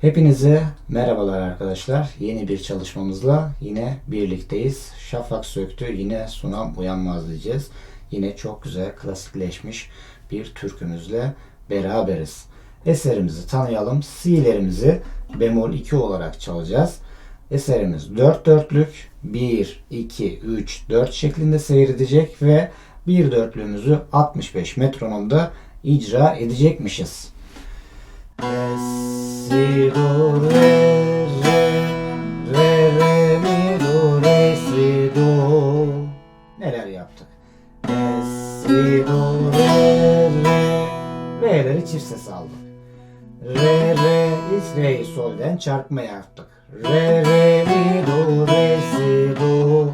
Hepinize merhabalar arkadaşlar. Yeni bir çalışmamızla yine birlikteyiz. Şafak söktü yine sunam uyanmaz diyeceğiz. Yine çok güzel klasikleşmiş bir türkümüzle beraberiz. Eserimizi tanıyalım. Si'lerimizi bemol 2 olarak çalacağız. Eserimiz 4 dörtlük 1, 2, 3, 4 şeklinde seyredecek ve bir dörtlüğümüzü 65 metronomda icra edecekmişiz. Si, do, re, re, re, re, mi, do, re, si, do. Neler yaptık? Re, do, re, re. Re'leri çift ses aldık. Re, re, ilk re'yi solden çarpma yaptık. Re, re, mi, do, re, si, do.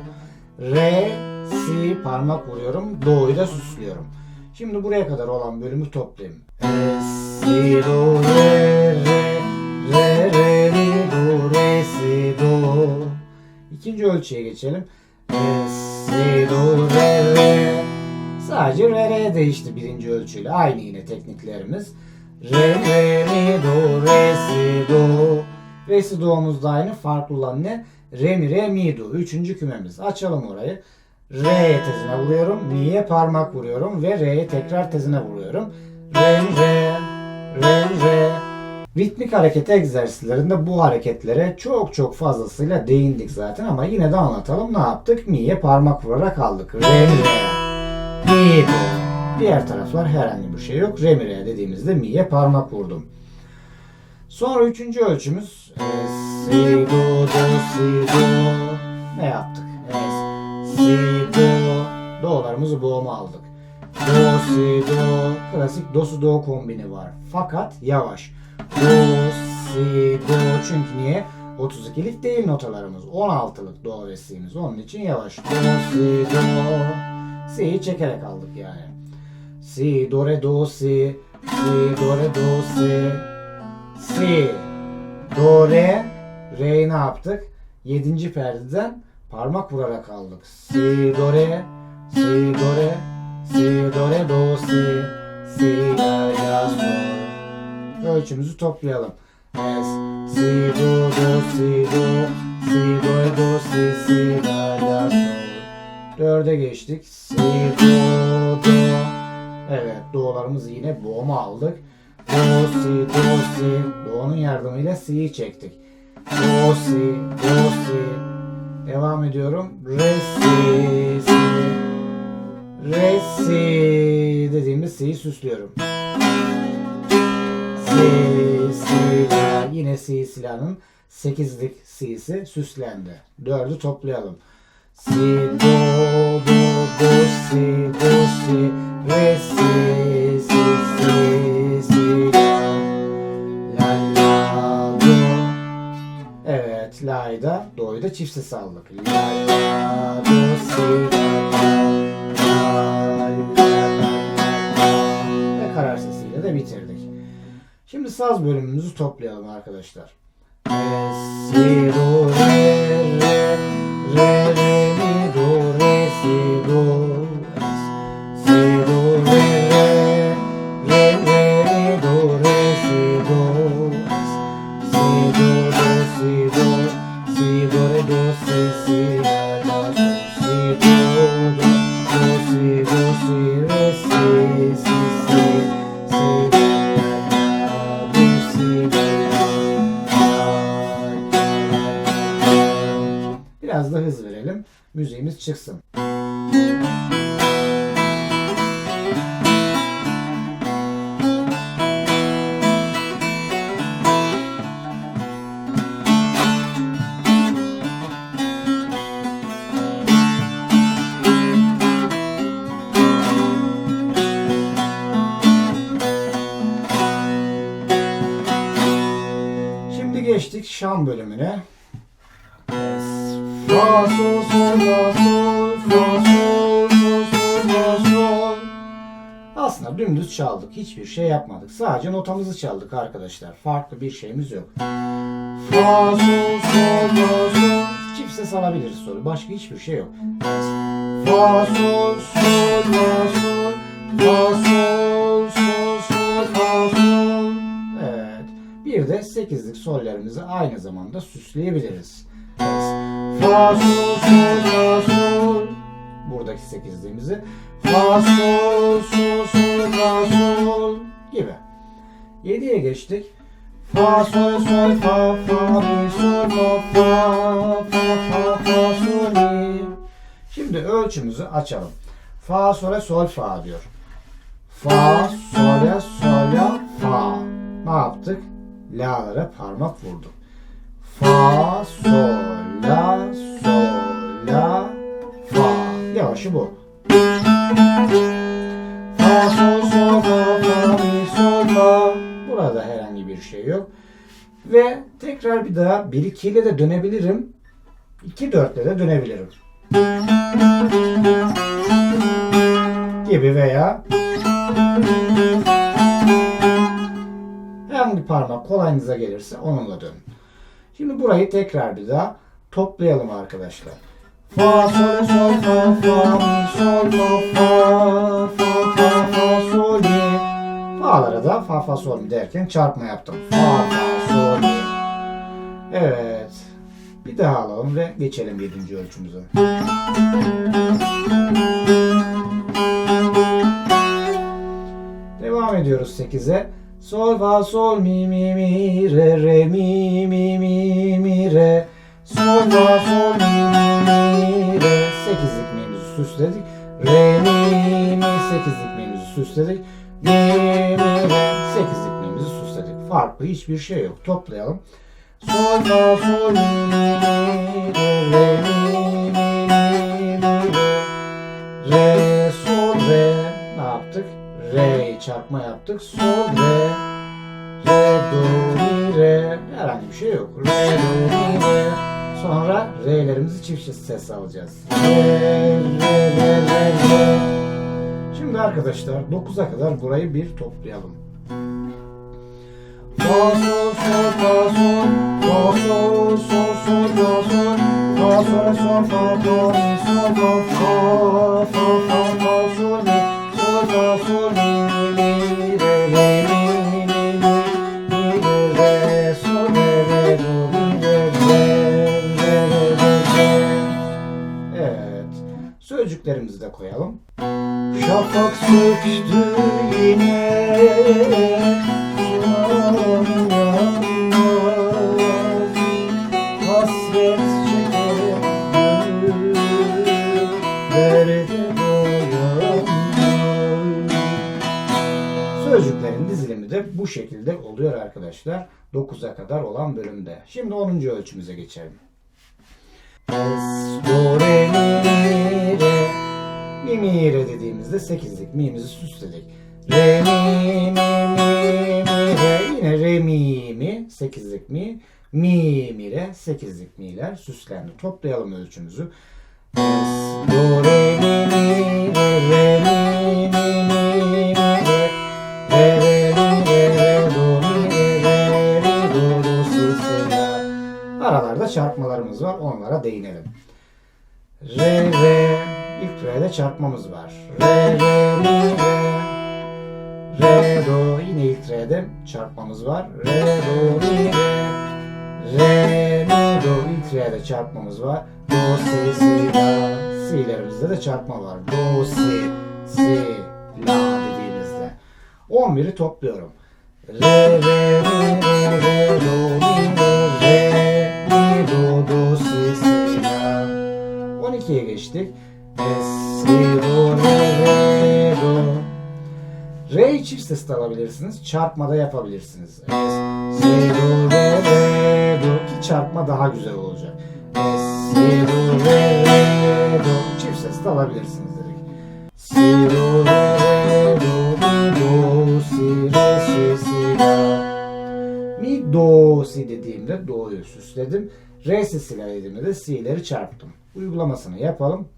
Re, si parmak vuruyorum. Do'yu da süslüyorum. Şimdi buraya kadar olan bölümü toplayayım. Re, si, do, re, re, re, re, do, re, si, do. İkinci ölçüye geçelim. Re, si, do, re, re. Sadece re, re değişti birinci ölçüyle. Aynı yine tekniklerimiz. Re, re, mi, do, re, si, do. Re, si, do'muz da aynı. Farklı olan ne? Re, mi, re, mi, do. Üçüncü kümemiz. Açalım orayı. Re'ye tezine vuruyorum. Mi'ye parmak vuruyorum. Ve Re'ye tekrar tezine vuruyorum. Re, re. Ritmik hareket egzersizlerinde bu hareketlere çok çok fazlasıyla değindik zaten ama yine de anlatalım. Ne yaptık? Mi'ye parmak vurarak aldık. Re, re. Mi, do. Diğer taraflar herhangi bir şey yok. Re, mi, re dediğimizde mi'ye parmak vurdum. Sonra üçüncü ölçümüz e, si, do, do, si, do. Ne yaptık? E, si, do. Do'larımızı bo'ma aldık. Do, si, do. Klasik do, si, do kombini var. Fakat yavaş. Do, si, do. Çünkü niye? 32'lik değil notalarımız. 16'lık do ve si'miz. Onun için yavaş. Do, si, do. Si'yi çekerek aldık yani. Si, do, re, do, si. Si, do, re, do, si. Si. Do, re. Re'yi ne yaptık? 7. perdeden parmak vurarak aldık. Si, do, re. Si, do, re. Si, do, re, do, si. Si, la, la, sol. Ölçümüzü toplayalım. Es, si, do, do, si, do. Si, do, do, si, si, la, la, sol. Dörde geçtik. Si, do, do. Evet, do'larımızı yine bo'ma aldık. Do, si, do, si. Do'nun yardımıyla si'yi çektik. Do, si, do, si. Devam ediyorum. Re, si, si. Re, si dediğimiz si'yi süslüyorum. Si, si, la. Yine si silahın 8'lik si'si süslendi. Dördü toplayalım. Si, do, do, do, si, do, si, re, si, si, si, si, la, la, la, do. Evet, la'yı da, do'yu da çift ses aldık. La, la, do, si, la, la, la, la, la, la. Ve karar sesiyle de bitirdik. Şimdi saz bölümümüzü toplayalım arkadaşlar. Re, si, do, Biraz da hız verelim. Müziğimiz çıksın. Şimdi geçtik Şam bölümüne. Fa. Aslında dümdüz çaldık. Hiçbir şey yapmadık. Sadece notamızı çaldık arkadaşlar. Farklı bir şeyimiz yok. Fa sol sol la sol. Çift ses alabiliriz sonra. Başka hiçbir şey yok. Fa sol sol la sol. Fa sol sol sol fa sol. Evet. Bir de 8'lik sollerimizi aynı zamanda süsleyebiliriz. Fa, sol, sol, fa, sol. Buradaki 8'liğimizi fa, sol, sol, sol, fa, sol gibi. 7'ye geçtik. Fa, sol, sol, fa, fa, mi, sol, fa, fa, fa, fa, fa, sol, mi. Şimdi ölçümüzü açalım. Fa, sole, sol, fa diyor. Fa, sole, sola, fa. Ne yaptık? La'lara parmak vurduk. Fa, sol, la, sol, la, fa. Yavaşı bu. Fa, sol, sol, fa, fa, mi, sol, fa. Burada herhangi bir şey yok. Ve tekrar bir daha 1 2 ile de dönebilirim. 2 4 ile de dönebilirim. Gibi veya hangi parmak kolayınıza gelirse onunla dönün. Şimdi burayı tekrar bir daha toplayalım arkadaşlar. Fa, sol, sol, fa, fa, sol, fa, fa, fa, fa, fa, sol, mi. Fa'lara da fa, fa, sol, mi derken çarpma yaptım. Fa, fa, sol, mi. Evet. Bir daha alalım ve geçelim 7. ölçümüze. Devam ediyoruz 8'e. Sol fa sol mi mi mi re re mi mi mi mi re. Sol fa sol mi mi mi re. 8'lik mi'mizi süsledik. Re mi mi 8'lik mi'mizi süsledik. Mi mi re 8'lik mi'mizi süsledik. Farklı hiçbir şey yok. Toplayalım. Sol fa sol mi mi mi re re mi mi mi re. Re sol re ne yaptık? Re'yi çarpma yaptık. Sol re re do mi re herhangi bir şey yok. Re do re sonra re'lerimizi çift ses alacağız. Re re re re re. Şimdi arkadaşlar 9'a kadar burayı bir toplayalım. Fa sol sol fa sol fa sol sol sol fa sol fa sol sol fa do mi sol do fa fa fa koyalım. Şafak söktü yine Sözcüklerin dizilimi de bu şekilde oluyor arkadaşlar. 9'a kadar olan bölümde. Şimdi 10. ölçümüze geçelim. Es, do, re, mi, re. Mi, mi, re dediğimizde 8'lik mi'mizi süsledik. Re, mi, mi, mi, mi, re. Yine re, mi, mi, 8'lik mi. Mi, mi, re, 8'lik mi'ler süslendi. Toplayalım ölçümüzü. Do, re, mi, mi, re, re, mi, mi, mi, mi, re. Re, re, mi, re, re, do, mi, re, re, re, do, do, si, si, la. Aralarda çarpmalarımız var. Onlara değinelim. Re, re. İlk re'de çarpmamız var. Re, re, mi, re. Re, do. Yine ilk re'de çarpmamız var. Re, do, mi, re. Re, mi, do. İlk re'de çarpmamız var. Do, si, si, la. Si'lerimizde de çarpma var. Do, si, si, la dediğimizde. 11'i topluyorum. Re, re, mi, re, re, do, mi, re, re, mi, do, do, si, si, la. 12'ye geçtik. Re, çift sesle alabilirsiniz. Çarpmada yapabilirsiniz. Re, si, do, re, re, do. Ki çarpma daha güzel olacak. Re, si, do, re, re, do. Çift sesle alabilirsiniz dedik. Si, do, re, re, do, mi, do, si, re, si, si, la. Mi, do, si dediğimde do'yu süsledim. Re sesiyle dediğimde de si'leri çarptım. Uygulamasını yapalım.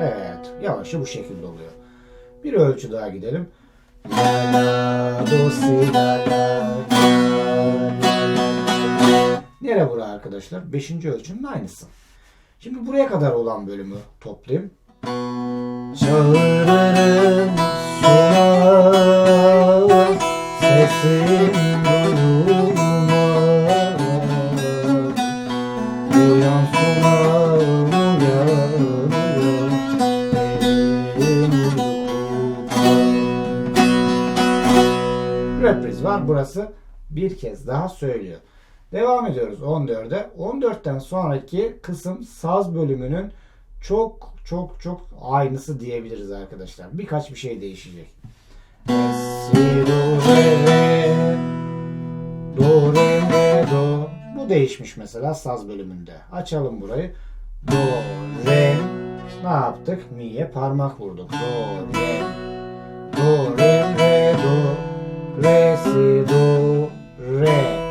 Evet, yavaşı bu şekilde oluyor. Bir ölçü daha gidelim. Nere bura arkadaşlar? Beşinci ölçünün aynısı. Şimdi buraya kadar olan bölümü toplayayım. Çağırırım sular Sesin burası bir kez daha söylüyor. Devam ediyoruz 14'e. 14'ten sonraki kısım saz bölümünün çok çok çok aynısı diyebiliriz arkadaşlar. Birkaç bir şey değişecek. Bu değişmiş mesela saz bölümünde. Açalım burayı. Do, re. Ne yaptık? Mi'ye parmak vurduk. Do, re. Do, re, re, do. Re, si, do, re.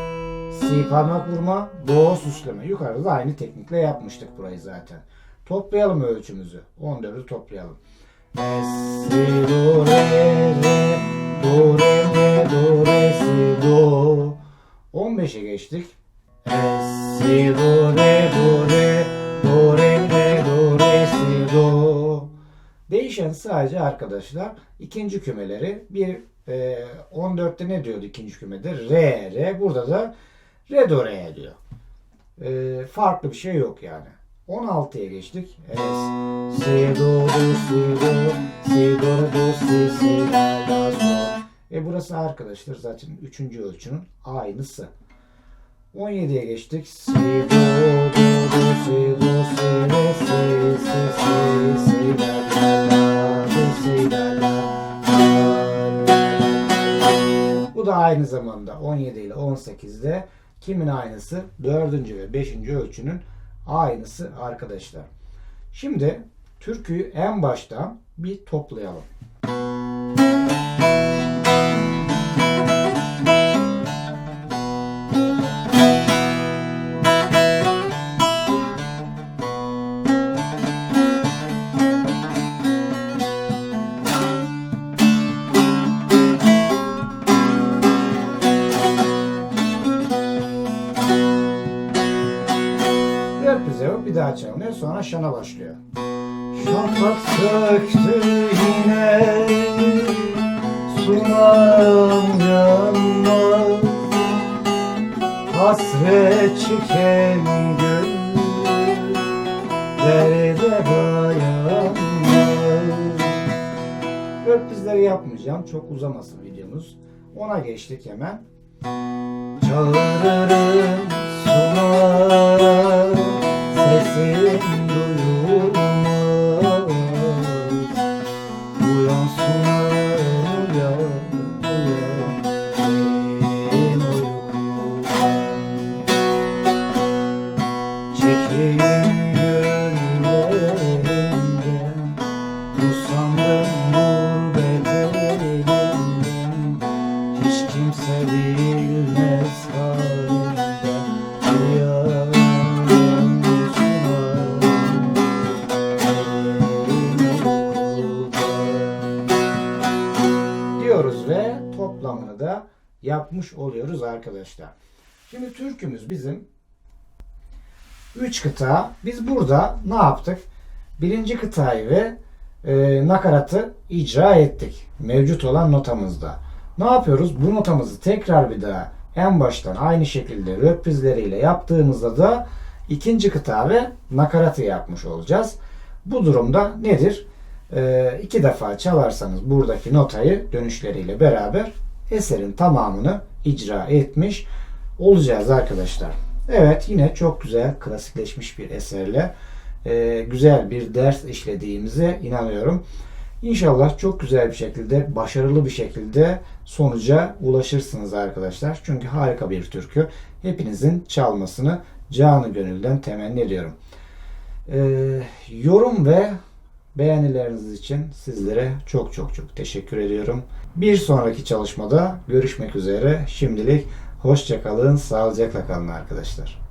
Si parmak vurma, do süsleme. Yukarıda da aynı teknikle yapmıştık burayı zaten. Toplayalım ölçümüzü. 14'ü toplayalım. Si, do, re, re. Do, re, re, do, re, si, do. 15'e geçtik. Si, do, re, do, re. Do, re, re, do, re, si, do. Değişen sadece arkadaşlar ikinci kümeleri bir e, 14'te ne diyordu ikinci kümede? Re, re. Burada da re, do, re diyor. E, farklı bir şey yok yani. 16'ya geçtik. Es, si, do, do, si, do, si, do, do, si, si, la, la, sol. E burası arkadaşlar zaten üçüncü ölçünün aynısı. 17'ye geçtik. Si, do, do, do, si, do, si, re, si, si, si, si, la, la, do, si, la, Bu da aynı zamanda 17 ile 18'de kimin aynısı? 4. ve 5. ölçünün aynısı arkadaşlar. Şimdi türküyü en baştan bir toplayalım. Reprise yok. Bir daha çalınıyor. Sonra şana başlıyor. Şafak söktü yine Sunağım yanmaz Hasret çeken gönül Derde dayanmaz Reprizleri yapmayacağım. Çok uzamasın videomuz. Ona geçtik hemen. Çağırırım diyoruz ve toplamını da yapmış oluyoruz arkadaşlar. Şimdi türkümüz bizim 3 kıta. Biz burada ne yaptık? Birinci kıtayı ve e, nakaratı icra ettik. Mevcut olan notamızda. Ne yapıyoruz? Bu notamızı tekrar bir daha en baştan aynı şekilde röprizleriyle yaptığımızda da ikinci kıta ve nakaratı yapmış olacağız. Bu durumda nedir? Ee, iki defa çalarsanız buradaki notayı dönüşleriyle beraber eserin tamamını icra etmiş olacağız arkadaşlar. Evet yine çok güzel klasikleşmiş bir eserle e, güzel bir ders işlediğimize inanıyorum. İnşallah çok güzel bir şekilde, başarılı bir şekilde sonuca ulaşırsınız arkadaşlar. Çünkü harika bir türkü. Hepinizin çalmasını canı gönülden temenni ediyorum. Ee, yorum ve beğenileriniz için sizlere çok çok çok teşekkür ediyorum. Bir sonraki çalışmada görüşmek üzere. Şimdilik hoşçakalın, sağlıcakla kalın arkadaşlar.